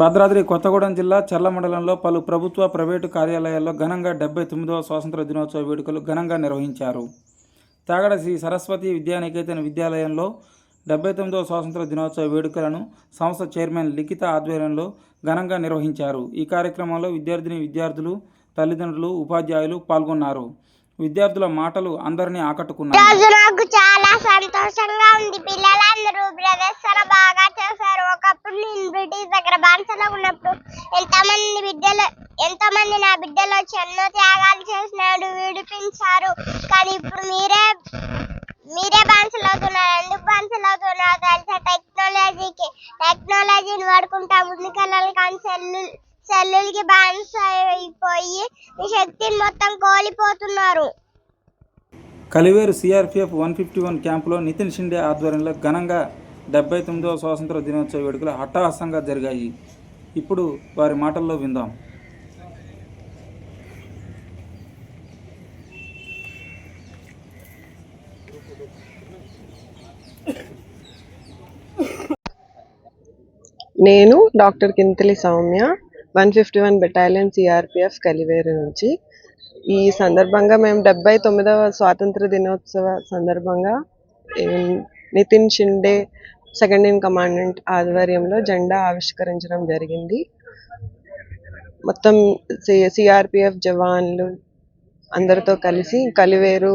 భద్రాద్రి కొత్తగూడెం జిల్లా చర్ల మండలంలో పలు ప్రభుత్వ ప్రైవేటు కార్యాలయాల్లో ఘనంగా డెబ్బై తొమ్మిదవ స్వాతంత్ర దినోత్సవ వేడుకలు ఘనంగా నిర్వహించారు. తాగడ శ్రీ సరస్వతి విద్యానికేతన్ విద్యాలయంలో డెబ్బై తొమ్మిదవ స్వాతంత్ర దినోత్సవ వేడుకలను సంస్థ చైర్మన్ లిఖిత ఆధ్వర్యంలో ఘనంగా నిర్వహించారు. ఈ కార్యక్రమంలో విద్యార్థిని విద్యార్థులు తల్లిదండ్రులు ఉపాధ్యాయులు పాల్గొన్నారు. విద్యార్థుల మాటలు అందరినీ ఆకట్టుకున్నారు చాలా సంతోషంగా ఉంది. పిల్లలందరూ ప్రదర్శన బాగా ఎంతమంది బిడ్డలు ఎంతమంది నా బిడ్డలు వచ్చి ఎన్నో త్యాగాలు చేసినాడు విడిపించారు. కానీ ఇప్పుడు మీరే మీరే బానిసలు అవుతున్నారు ఎందుకు బానిసలు అవుతున్నారు తెలుసా? టెక్నాలజీకి టెక్నాలజీని వాడుకుంటా ముందుకెళ్ళాలి కానీ సెల్లు సెల్లులకి బాన్స్ అయిపోయి మీ శక్తిని మొత్తం కోల్పోతున్నారు. Kaliveru CRPF one fifty one క్యాంపులో నితిన్ షిండే ఆధ్వర్యంలో ఘనంగా డెబ్బై తొమ్మిదవ స్వాతంత్ర దినోత్సవ వేడుకలు హఠాహసంగా జరిగాయి. ఇప్పుడు వారి మాటల్లో విందాం. నేను doctor Kinthali Soumya one fifty one battalion CRPF Kaliveru నుంచి. ఈ సందర్భంగా మేము డెబ్బై తొమ్మిదవ స్వాతంత్ర దినోత్సవ సందర్భంగా Nitin Shinde second in commandant ఆధ్వర్యంలో జెండా ఆవిష్కరించడం జరిగింది. మొత్తం సిఆర్పిఎఫ్ జవాన్లు అందరితో కలిసి కలివేరు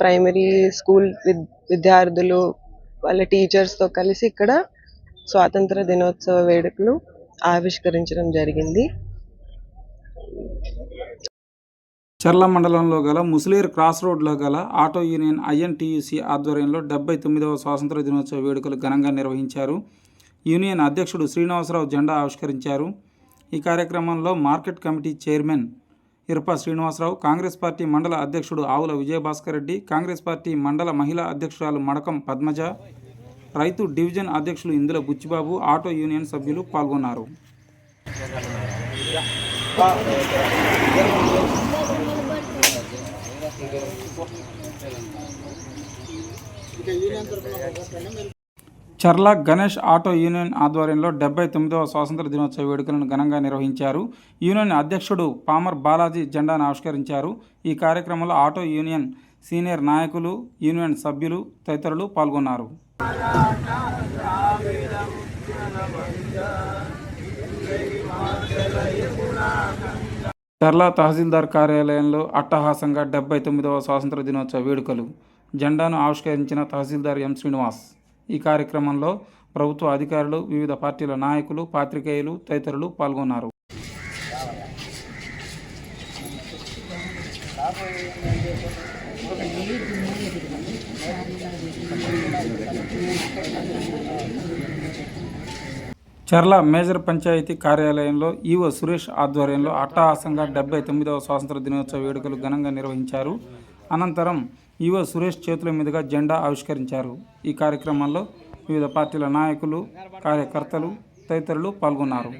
ప్రైమరీ స్కూల్ విద్- విద్యార్థులు వాళ్ళ టీచర్స్తో కలిసి ఇక్కడ స్వాతంత్ర దినోత్సవ వేడుకలు ఆవిష్కరించడం జరిగింది. చర్ల మండలంలో గల ముస్లీర్ క్రాస్ రోడ్లో గల ఆటో యూనియన్ ఐఎన్టీయూసీ ఆధ్వర్యంలో డెబ్బై తొమ్మిదవ స్వాతంత్ర దినోత్సవ వేడుకలు ఘనంగా నిర్వహించారు. యూనియన్ అధ్యక్షుడు శ్రీనివాసరావు జెండా ఆవిష్కరించారు. ఈ కార్యక్రమంలో market committee chairman ఇరప Srinivasarao Congress party మండల అధ్యక్షుడు ఆవుల విజయభాస్కర్ రెడ్డి కాంగ్రెస్ పార్టీ మండల మహిళా అధ్యక్షురాలు మడకం పద్మజ రైతు డివిజన్ అధ్యక్షులు ఇందుల బుచ్చిబాబు ఆటో యూనియన్ సభ్యులు పాల్గొన్నారు. చర్ల గణేష్ ఆటో యూనియన్ ఆధ్వర్యంలో డెబ్బై తొమ్మిదవ స్వాతంత్ర దినోత్సవ వేడుకలను ఘనంగా నిర్వహించారు. యూనియన్ అధ్యక్షుడు పామర్ బాలాజీ జెండాను ఆవిష్కరించారు. ఈ కార్యక్రమంలో ఆటో యూనియన్ సీనియర్ నాయకులు యూనియన్ సభ్యులు తదితరులు పాల్గొన్నారు. చర్ల తహసీల్దార్ కార్యాలయంలో అట్టహాసంగా డెబ్బై తొమ్మిదవ స్వాతంత్ర దినోత్సవ వేడుకలు. జెండాను ఆవిష్కరించిన తహసీల్దార్ ఎం శ్రీనివాస్. ఈ కార్యక్రమంలో ప్రభుత్వ అధికారులు వివిధ పార్టీల నాయకులు పాత్రికేయులు తదితరులు పాల్గొన్నారు. చర్ల మేజర్ పంచాయతీ కార్యాలయంలో ఈవో సురేష్ ఆధ్వర్యంలో అట్టహాసంగా డెబ్బై తొమ్మిదవ స్వాతంత్ర దినోత్సవ వేడుకలు ఘనంగా నిర్వహించారు. అనంతరం ఈవో సురేష్ చేతుల మీదుగా జెండా ఆవిష్కరించారు. ఈ కార్యక్రమంలో వివిధ పార్టీల నాయకులు కార్యకర్తలు తదితరులు పాల్గొన్నారు.